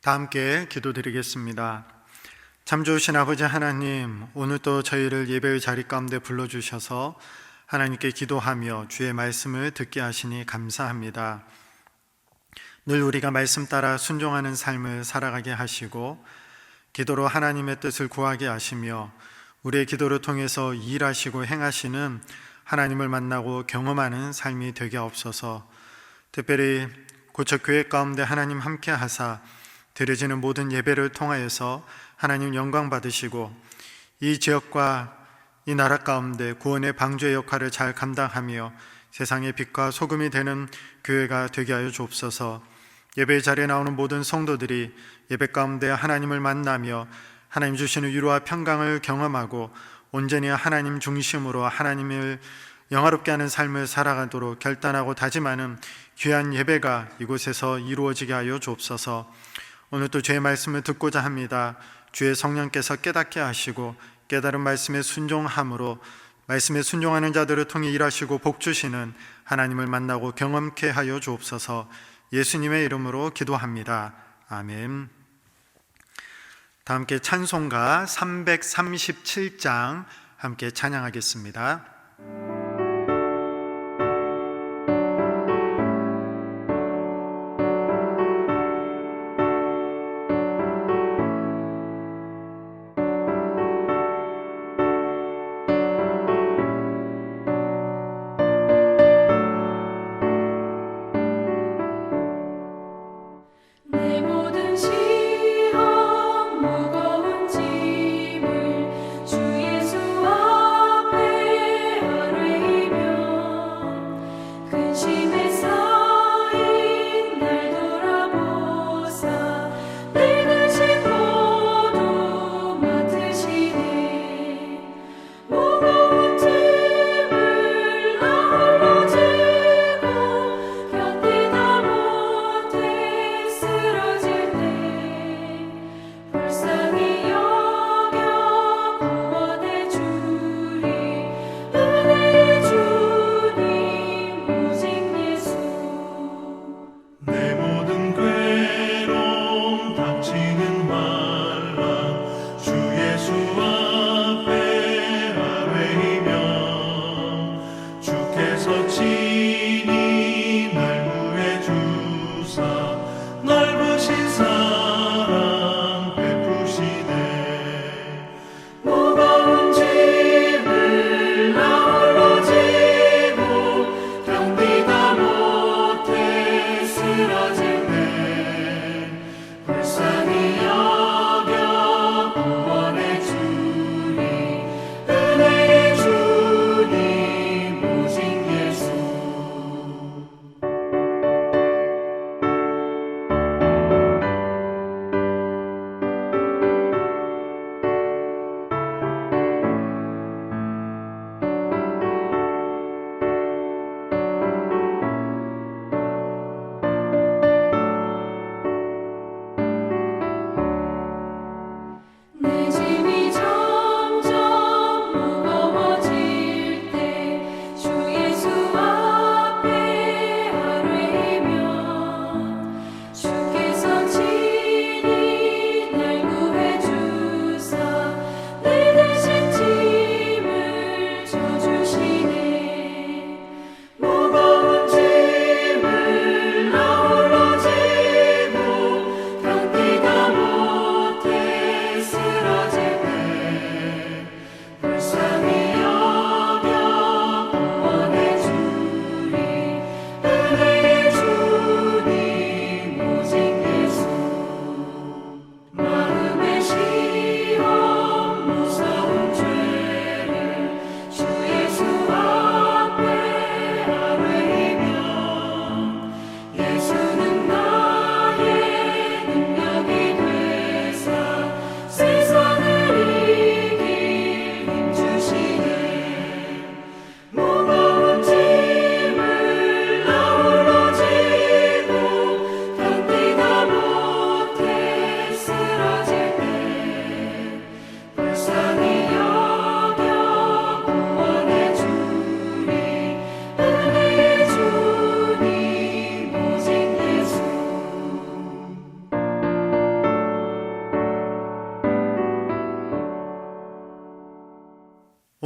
다 함께 기도드리겠습니다. 참 좋으신 아버지 하나님, 오늘 또 저희를 예배의 자리 가운데 불러주셔서 하나님께 기도하며 주의 말씀을 듣게 하시니 감사합니다. 늘 우리가 말씀 따라 순종하는 삶을 살아가게 하시고 기도로 하나님의 뜻을 구하게 하시며 우리의 기도를 통해서 일하시고 행하시는 하나님을 만나고 경험하는 삶이 되게 없어서 특별히 고척 교회 가운데 하나님 함께 하사 드려지는 모든 예배를 통하여서 하나님 영광 받으시고 이 지역과 이 나라 가운데 구원의 방주의 역할을 잘 감당하며 세상의 빛과 소금이 되는 교회가 되게 하여 주옵소서. 예배 자리에 나오는 모든 성도들이 예배 가운데 하나님을 만나며 하나님 주시는 위로와 평강을 경험하고 온전히 하나님 중심으로 하나님을 영화롭게 하는 삶을 살아가도록 결단하고 다짐하는 귀한 예배가 이곳에서 이루어지게 하여 주옵소서. 오늘 또 주의 말씀을 듣고자 합니다. 주의 성령께서 깨닫게 하시고 깨달은 말씀에 순종함으로 말씀에 순종하는 자들을 통해 일하시고 복 주시는 하나님을 만나고 경험케 하여 주옵소서. 예수님의 이름으로 기도합니다. 아멘. 다 함께 찬송가 337장 함께 찬양하겠습니다.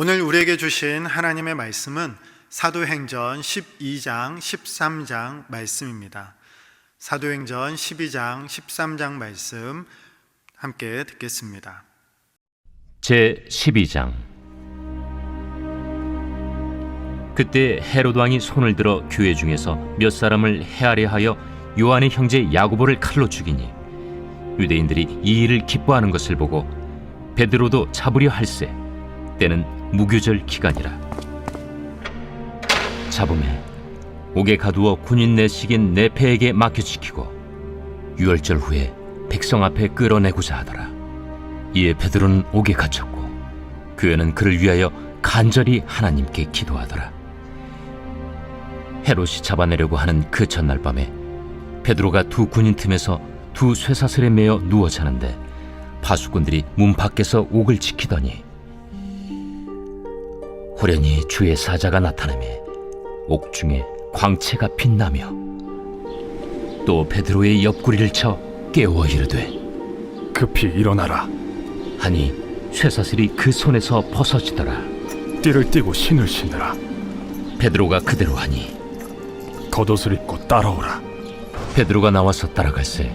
오늘 우리에게 주신 하나님의 말씀은 사도행전 12장, 13장 말씀입니다. 사도행전 12장, 13장 말씀 함께 듣겠습니다. 제 12장 그때 헤롯 왕이 손을 들어 교회 중에서 몇 사람을 헤아려 하여 요한의 형제 야고보를 칼로 죽이니 유대인들이 이 일을 기뻐하는 것을 보고 베드로도 잡으려 할세 때는 무교절 기간이라 잡음에 옥에 가두어 군인 내식인 네페에게 맡겨 지키고 유월절 후에 백성 앞에 끌어내고자 하더라 이에 베드로는 옥에 갇혔고 그애는 그를 위하여 간절히 하나님께 기도하더라. 헤롯이 잡아내려고 하는 그 전날 밤에 베드로가 두 군인 틈에서 두 쇠사슬에 매어 누워 자는데 파수꾼들이 문 밖에서 옥을 지키더니 호련히 주의 사자가 나타나매 옥 중에 광채가 빛나며 또 베드로의 옆구리를 쳐 깨워 이르되 급히 일어나라. 하니 쇠사슬이 그 손에서 벗어지더라. 띠를 띠고 신을 신으라. 베드로가 그대로 하니 겉옷을 입고 따라오라. 베드로가 나와서 따라갈새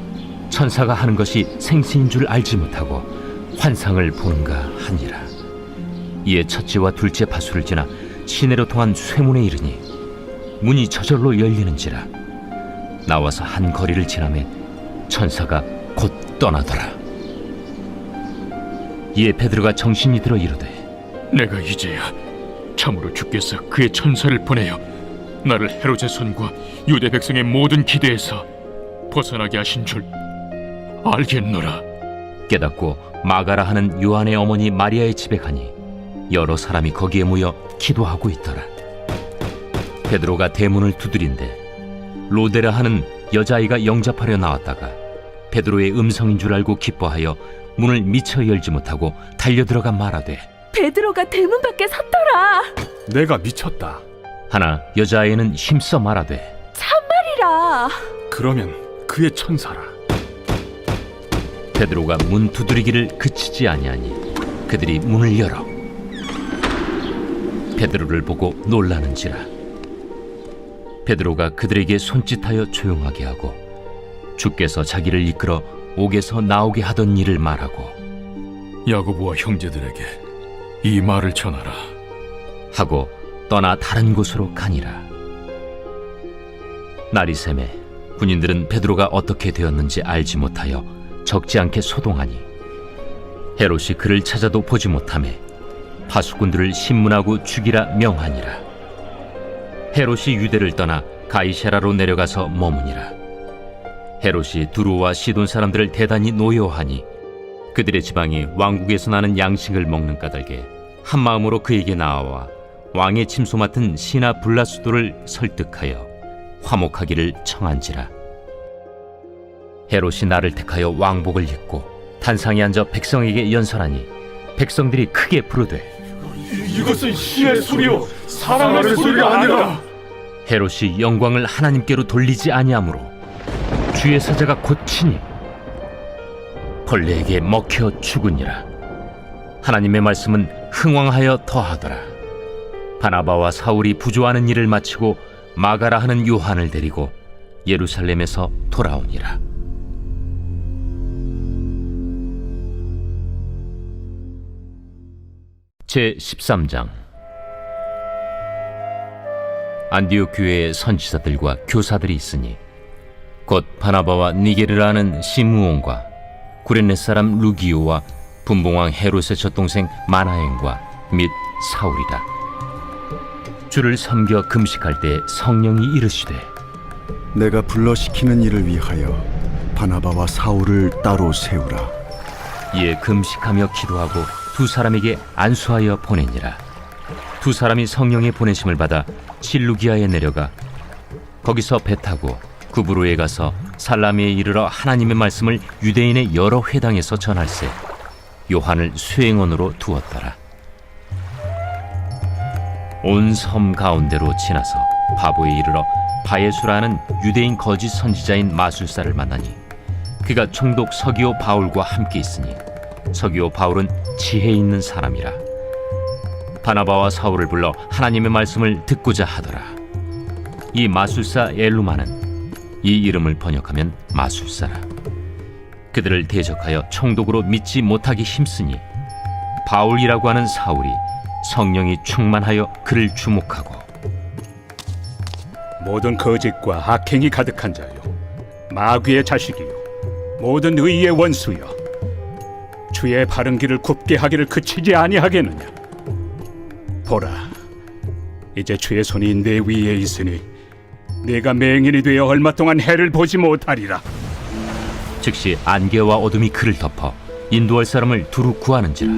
천사가 하는 것이 생신인 줄 알지 못하고 환상을 보는가 하니라. 이에 첫째와 둘째 파수를 지나 시내로 통한 쇠문에 이르니 문이 저절로 열리는지라 나와서 한 거리를 지나매 천사가 곧 떠나더라. 이에 베드로가 정신이 들어 이르되 내가 이제야 참으로 주께서 그의 천사를 보내어 나를 헤롯의 손과 유대 백성의 모든 기대에서 벗어나게 하신 줄 알겠노라. 깨닫고 마가라 하는 요한의 어머니 마리아의 집에 가니 여러 사람이 거기에 모여 기도하고 있더라. 베드로가 대문을 두드린데 로데라 하는 여자아이가 영접하려 나왔다가 베드로의 음성인 줄 알고 기뻐하여 문을 미처 열지 못하고 달려 들어가 말하되 베드로가 대문 밖에 섰더라. 내가 미쳤다. 하나 여자아이는 힘써 말하되 참말이라. 그러면 그의 천사라. 베드로가 문 두드리기를 그치지 아니하니 그들이 문을 열어 베드로를 보고 놀라는지라 베드로가 그들에게 손짓하여 조용하게 하고 주께서 자기를 이끌어 옥에서 나오게 하던 일을 말하고 야고보와 형제들에게 이 말을 전하라. 하고 떠나 다른 곳으로 가니라 날이 새매 군인들은 베드로가 어떻게 되었는지 알지 못하여 적지 않게 소동하니 헤롯이 그를 찾아도 보지 못하매 파수꾼들을 신문하고 죽이라 명하니라. 헤롯이 유대를 떠나 가이세라로 내려가서 머무니라. 헤롯이 두루와 시돈 사람들을 대단히 노여하니 그들의 지방이 왕국에서 나는 양식을 먹는 까닭에 한 마음으로 그에게 나아와 왕의 침소 맡은 시나 블라수도를 설득하여 화목하기를 청한지라. 헤롯이 나를 택하여 왕복을 입고 단상에 앉아 백성에게 연설하니 백성들이 크게 부르되 이것은 신의 소리요. 사람의 소리가 아니라. 헤롯이 영광을 하나님께로 돌리지 아니하므로 주의 사자가 곧치니 벌레에게 먹혀 죽으니라. 하나님의 말씀은 흥왕하여 더하더라. 바나바와 사울이 부조하는 일을 마치고 마가라 하는 요한을 데리고 예루살렘에서 돌아오니라 제 13장 안디옥 교회에 선지자들과 교사들이 있으니 곧 바나바와 니게르라는 시므온과 구레네 사람 루기오와 분봉왕 헤롯의 젖동생 마나엔과 및 사울이라 주를 섬겨 금식할 때 성령이 이르시되 내가 불러시키는 일을 위하여 바나바와 사울을 따로 세우라. 이에 금식하며 기도하고 두 사람에게 안수하여 보내니라. 두 사람이 성령의 보내심을 받아 실루기아에 내려가 거기서 배 타고 구브로에 가서 살라미에 이르러 하나님의 말씀을 유대인의 여러 회당에서 전할세 요한을 수행원으로 두었더라. 온 섬 가운데로 지나서 바보에 이르러 바예수라는 유대인 거짓 선지자인 마술사를 만나니 그가 총독 서기오 바울과 함께 있으니 서기오 바울은 지혜 있는 사람이라 바나바와 사울을 불러 하나님의 말씀을 듣고자 하더라. 이 마술사 엘루마는 이 이름을 번역하면 마술사라. 그들을 대적하여 총독으로 믿지 못하기 힘쓰니 바울이라고 하는 사울이 성령이 충만하여 그를 주목하고 모든 거짓과 악행이 가득한 자요 마귀의 자식이요 모든 의의 원수여 주의 바른 길을 굽게 하기를 그치지 아니하겠느냐 보라 이제 주의 손이 내 위에 있으니 내가 맹인이 되어 얼마 동안 해를 보지 못하리라. 즉시 안개와 어둠이 그를 덮어 인도할 사람을 두루 구하는지라.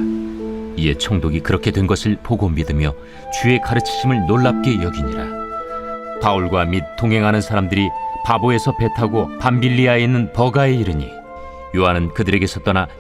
이에 총독이 그렇게 된 것을 보고 믿으며 주의 가르치심을 놀랍게 여기니라. 바울과 및 동행하는 사람들이 바보에서 배 타고 밤빌리아에 있는 버가에 이르니 요한은 그들에게서 떠나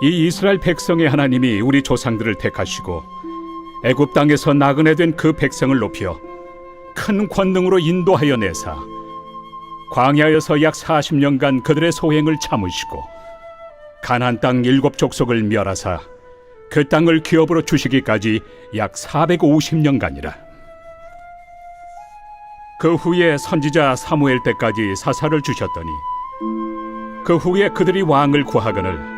이 이스라엘 백성의 하나님이 우리 조상들을 택하시고 애굽 땅에서 나그네 된 그 백성을 높여 큰 권능으로 인도하여 내사 광야에서 약 40년간 그들의 소행을 참으시고 가나안 땅 일곱 족속을 멸하사 그 땅을 기업으로 주시기까지 약 450년간이라. 그 후에 선지자 사무엘 때까지 사사를 주셨더니 그 후에 그들이 왕을 구하거늘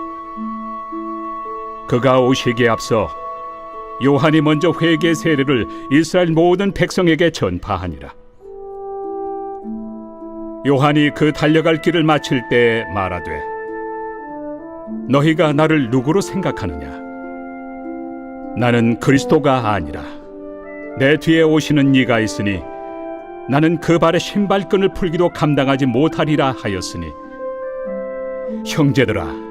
그가 오시기에 앞서 요한이 먼저 회개 세례를 이스라엘 모든 백성에게 전파하니라. 요한이 그 달려갈 길을 마칠 때 말하되 너희가 나를 누구로 생각하느냐? 나는 그리스도가 아니라 내 뒤에 오시는 이가 있으니 나는 그 발의 신발끈을 풀기도 감당하지 못하리라 하였으니 형제들아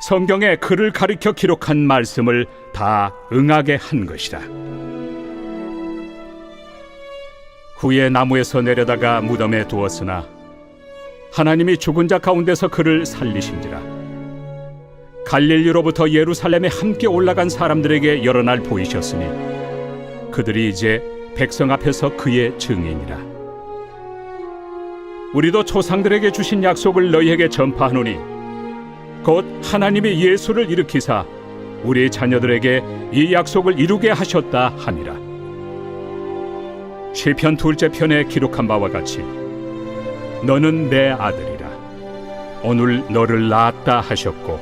성경에 그를 가리켜 기록한 말씀을 다 응하게 한 것이라. 후에 나무에서 내려다가 무덤에 두었으나 하나님이 죽은 자 가운데서 그를 살리신지라. 갈릴리로부터 예루살렘에 함께 올라간 사람들에게 여러 날 보이셨으니 그들이 이제 백성 앞에서 그의 증인이라. 우리도 조상들에게 주신 약속을 너희에게 전파하노니 곧 하나님이 예수를 일으키사 우리 자녀들에게 이 약속을 이루게 하셨다 함이라. 시편 둘째 편에 기록한 바와 같이 너는 내 아들이라 오늘 너를 낳았다 하셨고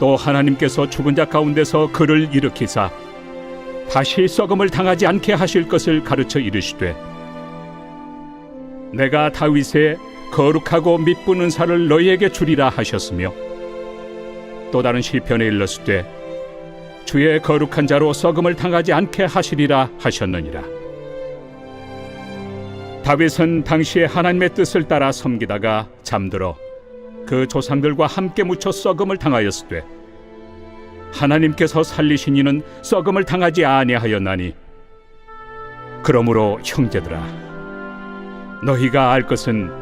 또 하나님께서 죽은 자 가운데서 그를 일으키사 다시 썩음을 당하지 않게 하실 것을 가르쳐 이르시되 내가 다윗의 거룩하고 밑부는 살을 너희에게 주리라 하셨으며 또 다른 시편에 일렀으되 주의 거룩한 자로 썩음을 당하지 않게 하시리라 하셨느니라. 다윗은 당시에 하나님의 뜻을 따라 섬기다가 잠들어 그 조상들과 함께 묻혀 썩음을 당하였으되 하나님께서 살리신 이는 썩음을 당하지 아니하였나니 그러므로 형제들아 너희가 알 것은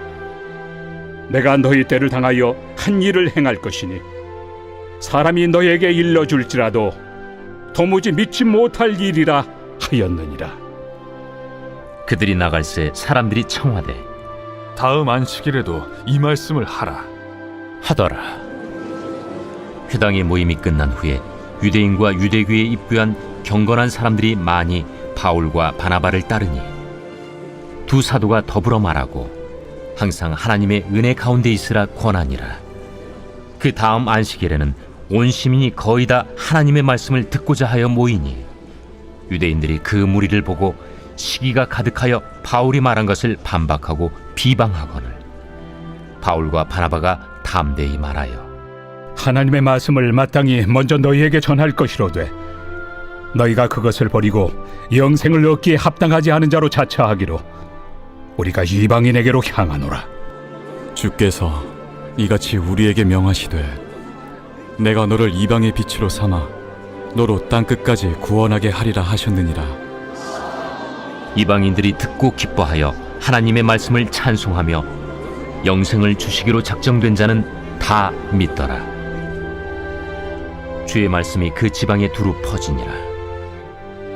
내가 너희 때를 당하여 한 일을 행할 것이니 사람이 너희에게 일러줄지라도 도무지 믿지 못할 일이라 하였느니라. 그들이 나갈새 사람들이 청하되 다음 안식일에도 이 말씀을 하라. 하더라. 회당의 모임이 끝난 후에 유대인과 유대교에 입부한 경건한 사람들이 많이 바울과 바나바를 따르니 두 사도가 더불어 말하고 항상 하나님의 은혜 가운데 있으라 권하니라. 그 다음 안식일에는 온 시민이 거의 다 하나님의 말씀을 듣고자 하여 모이니 유대인들이 그 무리를 보고 시기가 가득하여 바울이 말한 것을 반박하고 비방하거늘 바울과 바나바가 담대히 말하여 하나님의 말씀을 마땅히 먼저 너희에게 전할 것이로되 너희가 그것을 버리고 영생을 얻기에 합당하지 않은 자로 자처하기로 우리가 이방인에게로 향하노라. 주께서 이같이 우리에게 명하시되 내가 너를 이방의 빛으로 삼아 너로 땅 끝까지 구원하게 하리라 하셨느니라 이방인들이 듣고 기뻐하여 하나님의 말씀을 찬송하며 영생을 주시기로 작정된 자는 다 믿더라. 주의 말씀이 그 지방에 두루 퍼지니라.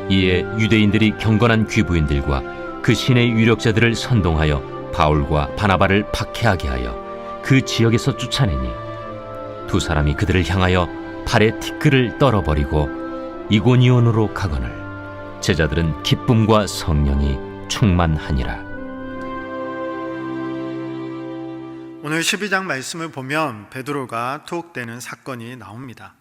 이에 유대인들이 경건한 귀부인들과 그 신의 유력자들을 선동하여 바울과 바나바를 박해하게 하여 그 지역에서 쫓아내니 두 사람이 그들을 향하여 팔에 티끌을 떨어버리고 이고니온으로 가거늘 제자들은 기쁨과 성령이 충만하니라. 오늘 12장 말씀을 보면 베드로가 투옥되는 사건이 나옵니다.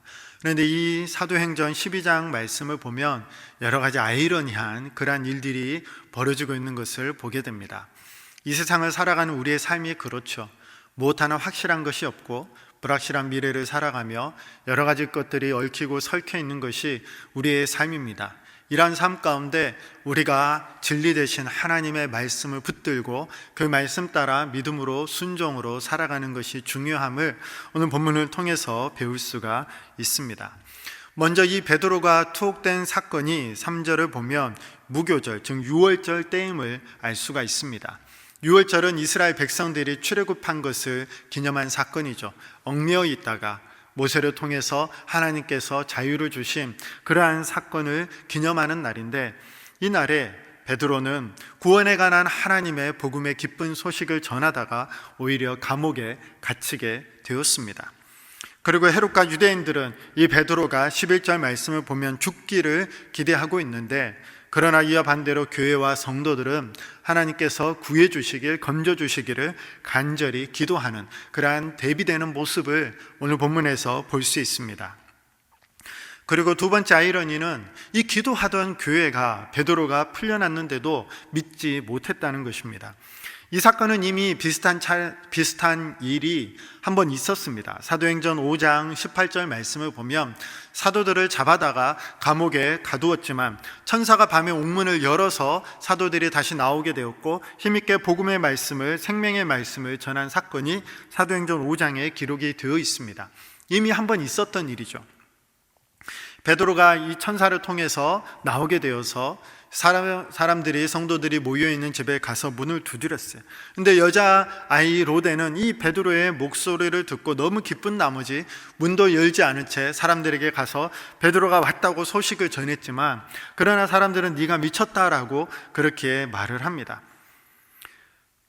그런데 이 사도행전 12장 말씀을 보면 여러 가지 아이러니한 그러한 일들이 벌어지고 있는 것을 보게 됩니다. 이 세상을 살아가는 우리의 삶이 그렇죠. 무엇 하나 확실한 것이 없고 불확실한 미래를 살아가며 여러 가지 것들이 얽히고 설켜 있는 것이 우리의 삶입니다. 이러한 삶 가운데 우리가 진리 대신 하나님의 말씀을 붙들고 그 말씀 따라 믿음으로 순종으로 살아가는 것이 중요함을 오늘 본문을 통해서 배울 수가 있습니다. 먼저 이 베드로가 투옥된 사건이 3절을 보면 무교절 즉 6월절 때임을 알 수가 있습니다. 6월절은 이스라엘 백성들이 출애굽한 것을 기념한 사건이죠. 얽매여 있다가 모세를 통해서 하나님께서 자유를 주신 그러한 사건을 기념하는 날인데 이 날에 베드로는 구원에 관한 하나님의 복음의 기쁜 소식을 전하다가 오히려 감옥에 갇히게 되었습니다. 그리고 헤롯과 유대인들은 이 베드로가 11절 말씀을 보면 죽기를 기대하고 있는데 그러나 이와 반대로 교회와 성도들은 하나님께서 구해 주시길 건져 주시기를 간절히 기도하는 그러한 대비되는 모습을 오늘 본문에서 볼 수 있습니다. 그리고 두 번째 아이러니는 이 기도하던 교회가 베드로가 풀려났는데도 믿지 못했다는 것입니다. 이 사건은 이미 비슷한 차, 비슷한 일이 한 번 있었습니다. 사도행전 5장 18절 말씀을 보면 사도들을 잡아다가 감옥에 가두었지만 천사가 밤에 옥문을 열어서 사도들이 다시 나오게 되었고 힘있게 복음의 말씀을 생명의 말씀을 전한 사건이 사도행전 5장에 기록이 되어 있습니다. 이미 한 번 있었던 일이죠. 베드로가 이 천사를 통해서 나오게 되어서 사람, 사람들이 성도들이 모여 있는 집에 가서 문을 두드렸어요. 근데 여자 아이 로데는 이 베드로의 목소리를 듣고 너무 기쁜 나머지 문도 열지 않은 채 사람들에게 가서 베드로가 왔다고 소식을 전했지만 그러나 사람들은 네가 미쳤다라고 그렇게 말을 합니다.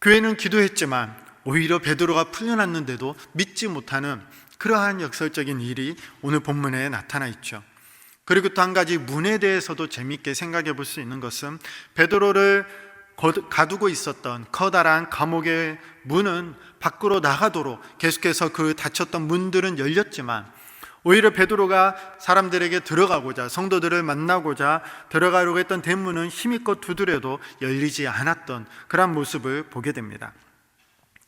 교회는 기도했지만 오히려 베드로가 풀려났는데도 믿지 못하는 그러한 역설적인 일이 오늘 본문에 나타나 있죠. 그리고 또 한 가지 문에 대해서도 재미있게 생각해 볼 수 있는 것은 베드로를 가두고 있었던 커다란 감옥의 문은 밖으로 나가도록 계속해서 그 닫혔던 문들은 열렸지만 오히려 베드로가 사람들에게 들어가고자 성도들을 만나고자 들어가려고 했던 대문은 힘있고 두드려도 열리지 않았던 그런 모습을 보게 됩니다.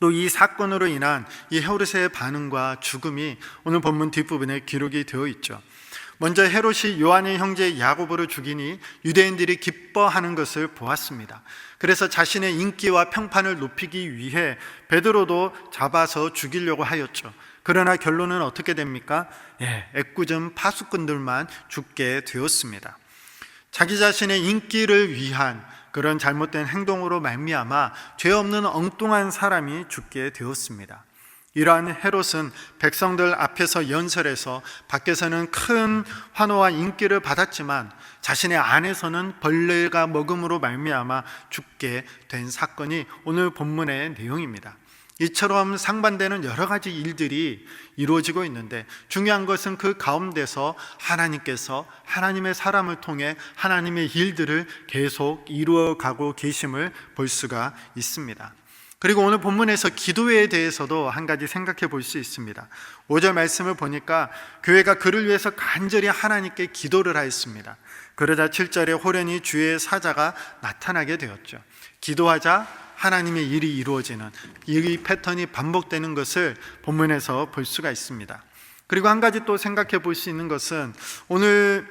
또 이 사건으로 인한 이 헤로스의 반응과 죽음이 오늘 본문 뒷부분에 기록이 되어 있죠. 먼저 헤롯이 요한의 형제 야고보를 죽이니 유대인들이 기뻐하는 것을 보았습니다. 그래서 자신의 인기와 평판을 높이기 위해 베드로도 잡아서 죽이려고 하였죠. 그러나 결론은 어떻게 됩니까? 예, 애꿎은 파수꾼들만 죽게 되었습니다. 자기 자신의 인기를 위한 그런 잘못된 행동으로 말미암아 죄 없는 엉뚱한 사람이 죽게 되었습니다. 이러한 헤롯은 백성들 앞에서 연설해서 밖에서는 큰 환호와 인기를 받았지만 자신의 안에서는 벌레가 먹음으로 말미암아 죽게 된 사건이 오늘 본문의 내용입니다. 이처럼 상반되는 여러 가지 일들이 이루어지고 있는데 중요한 것은 그 가운데서 하나님께서 하나님의 사람을 통해 하나님의 일들을 계속 이루어 가고 계심을 볼 수가 있습니다. 그리고 오늘 본문에서 기도에 대해서도 한 가지 생각해 볼 수 있습니다. 5절 말씀을 보니까 교회가 그를 위해서 간절히 하나님께 기도를 하였습니다. 그러자 7절에 호련히 주의 사자가 나타나게 되었죠. 기도하자 하나님의 일이 이루어지는 이 패턴이 반복되는 것을 본문에서 볼 수가 있습니다. 그리고 한 가지 또 생각해 볼 수 있는 것은 오늘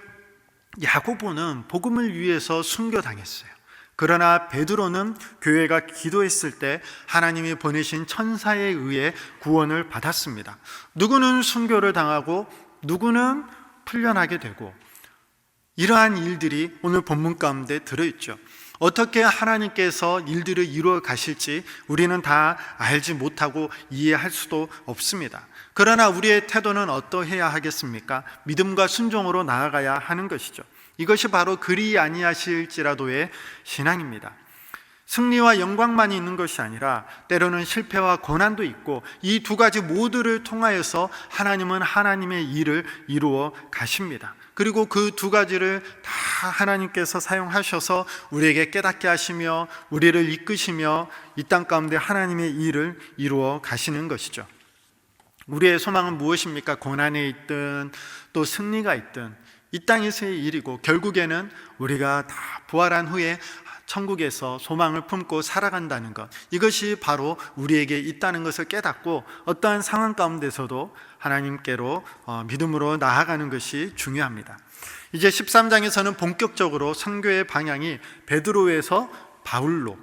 야고보는 복음을 위해서 순교당했어요. 그러나 베드로는 교회가 기도했을 때 하나님이 보내신 천사에 의해 구원을 받았습니다. 누구는 순교를 당하고 누구는 풀려나게 되고 이러한 일들이 오늘 본문 가운데 들어있죠. 어떻게 하나님께서 일들을 이루어 가실지 우리는 다 알지 못하고 이해할 수도 없습니다. 그러나 우리의 태도는 어떠해야 하겠습니까? 믿음과 순종으로 나아가야 하는 것이죠. 이것이 바로 그리 아니하실지라도의 신앙입니다. 승리와 영광만이 있는 것이 아니라 때로는 실패와 고난도 있고 이 두 가지 모두를 통하여서 하나님은 하나님의 일을 이루어 가십니다. 그리고 그 두 가지를 다 하나님께서 사용하셔서 우리에게 깨닫게 하시며 우리를 이끄시며 이 땅 가운데 하나님의 일을 이루어 가시는 것이죠. 우리의 소망은 무엇입니까? 고난에 있든 또 승리가 있든 이 땅에서의 일이고 결국에는 우리가 다 부활한 후에 천국에서 소망을 품고 살아간다는 것 이것이 바로 우리에게 있다는 것을 깨닫고 어떠한 상황 가운데서도 하나님께로 어, 믿음으로 나아가는 것이 중요합니다. 이제 13장에서는 본격적으로 선교의 방향이 베드로에서 바울로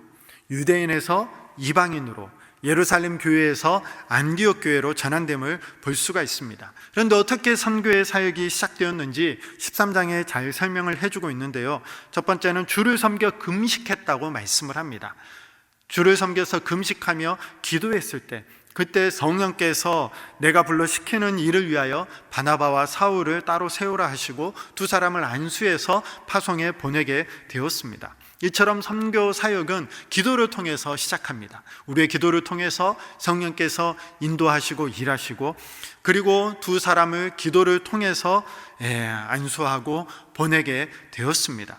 유대인에서 이방인으로 예루살렘 교회에서 안디옥 교회로 전환됨을 볼 수가 있습니다. 그런데 어떻게 선교의 사역이 시작되었는지 13장에 잘 설명을 해주고 있는데요. 첫 번째는 주를 섬겨 금식했다고 말씀을 합니다. 주를 섬겨서 금식하며 기도했을 때 그때 성령께서 내가 불러 시키는 일을 위하여 바나바와 사울을 따로 세우라 하시고 두 사람을 안수해서 파송에 보내게 되었습니다. 이처럼 선교 사역은 기도를 통해서 시작합니다. 우리의 기도를 통해서 성령께서 인도하시고 일하시고 그리고 두 사람을 기도를 통해서 예, 안수하고 보내게 되었습니다.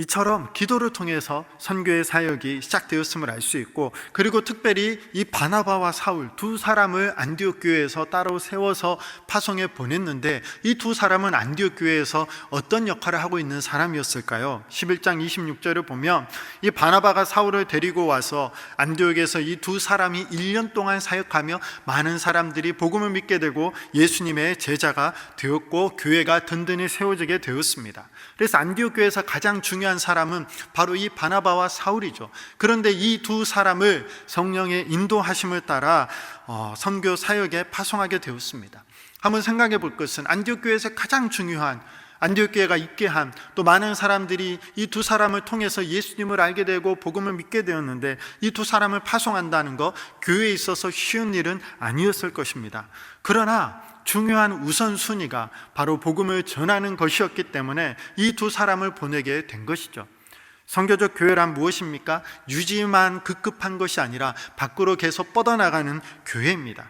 이처럼 기도를 통해서 선교의 사역이 시작되었음을 알 수 있고 그리고 특별히 이 바나바와 사울 두 사람을 안디옥 교회에서 따로 세워서 파송에 보냈는데 이 두 사람은 안디옥 교회에서 어떤 역할을 하고 있는 사람이었을까요? 11장 26절을 보면 이 바나바가 사울을 데리고 와서 안디옥에서 이 두 사람이 1년 동안 사역하며 많은 사람들이 복음을 믿게 되고 예수님의 제자가 되었고 교회가 든든히 세워지게 되었습니다. 그래서 안디옥 교회에서 가장 중요한 사람은 바로 이 바나바와 사울이죠. 그런데 이 두 사람을 성령의 인도하심을 따라 어, 선교 사역에 파송하게 되었습니다. 한번 생각해 볼 것은 안디옥 교회에서 가장 중요한 안디옥 교회가 있게 한 또 많은 사람들이 이 두 사람을 통해서 예수님을 알게 되고 복음을 믿게 되었는데 이 두 사람을 파송한다는 거 교회에 있어서 쉬운 일은 아니었을 것입니다. 그러나 중요한 우선순위가 바로 복음을 전하는 것이었기 때문에 이 두 사람을 보내게 된 것이죠. 성교적 교회란 무엇입니까? 유지만 급급한 것이 아니라 밖으로 계속 뻗어나가는 교회입니다.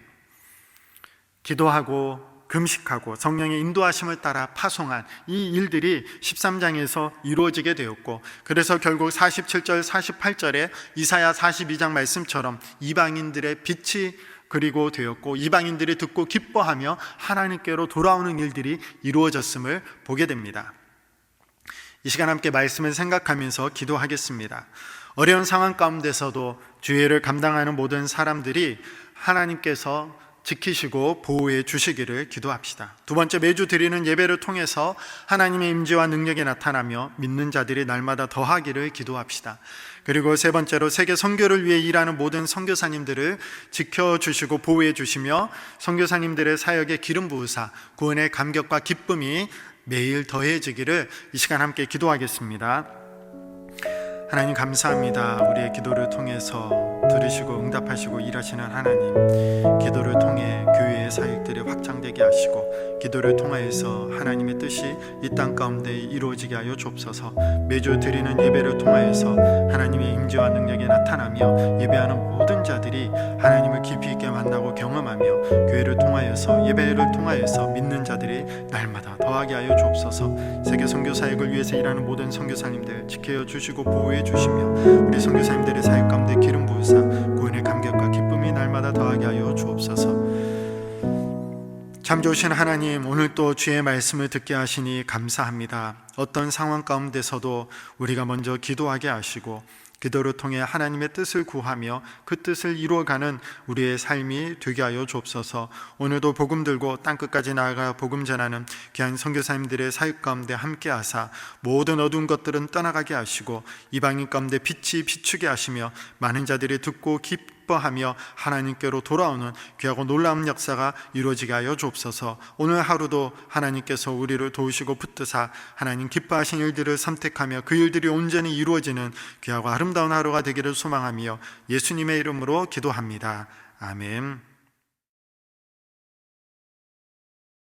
기도하고 금식하고 성령의 인도하심을 따라 파송한 이 일들이 13장에서 이루어지게 되었고 그래서 결국 47절 48절에 이사야 42장 말씀처럼 이방인들의 빛이 그리고 되었고 이방인들이 듣고 기뻐하며 하나님께로 돌아오는 일들이 이루어졌음을 보게 됩니다. 이 시간 함께 말씀을 생각하면서 기도하겠습니다. 어려운 상황 가운데서도 주의를 감당하는 모든 사람들이 하나님께서 지키시고 보호해 주시기를 기도합시다. 두 번째 매주 드리는 예배를 통해서 하나님의 임재와 능력이 나타나며 믿는 자들이 날마다 더하기를 기도합시다. 그리고 세 번째로 세계 선교를 위해 일하는 모든 선교사님들을 지켜 주시고 보호해 주시며 선교사님들의 사역에 기름 부으사 구원의 감격과 기쁨이 매일 더해지기를 이 시간 함께 기도하겠습니다. 하나님 감사합니다. 우리의 기도를 통해서 들으시고 응답하시고 일하시는 하나님. 기도를 통해 교회의 사역들이 확장되게 하시고 기도를 통하여서 하나님의 뜻이 이 땅 가운데 이루어지게 하여 주옵소서. 매주 드리는 예배를 통하여서 하나님의 임재와 능력이 나타나며 예배하는 모든 자들이 하나님을 깊이 있게 만나고 경험하며 교회를 통하여서 예배를 통하여서 믿는 자들이 날마다 더하게 하여 주옵소서. 세계 선교 사역을 위해서 일하는 모든 선교사님들 지켜 주시고 보호해 주시며 우리 선교사님들의 사역 가운데 기름 부으사 구원의 감격과 기쁨이 날마다 더하게 하여 주옵소서. 참 좋으신 하나님, 오늘 또 주의 말씀을 듣게 하시니 감사합니다. 어떤 상황 가운데서도 우리가 먼저 기도하게 하시고 기도를 통해 하나님의 뜻을 구하며 그 뜻을 이루어가는 우리의 삶이 되게 하여 주옵소서. 오늘도 복음 들고 땅 끝까지 나아가 복음 전하는 귀한 선교사님들의 사역 가운데 함께하사 모든 어두운 것들은 떠나가게 하시고 이방인 가운데 빛이 비추게 하시며 많은 자들이 듣고 깊 기뻐하며 하나님께로 돌아오는 귀하고 놀라운 역사가 이루어지게 하여 주옵소서. 오늘 하루도 하나님께서 우리를 도우시고 붙드사 하나님 기뻐하신 일들을 선택하며 그 일들이 온전히 이루어지는 귀하고 아름다운 하루가 되기를 소망하며 예수님의 이름으로 기도합니다. 아멘.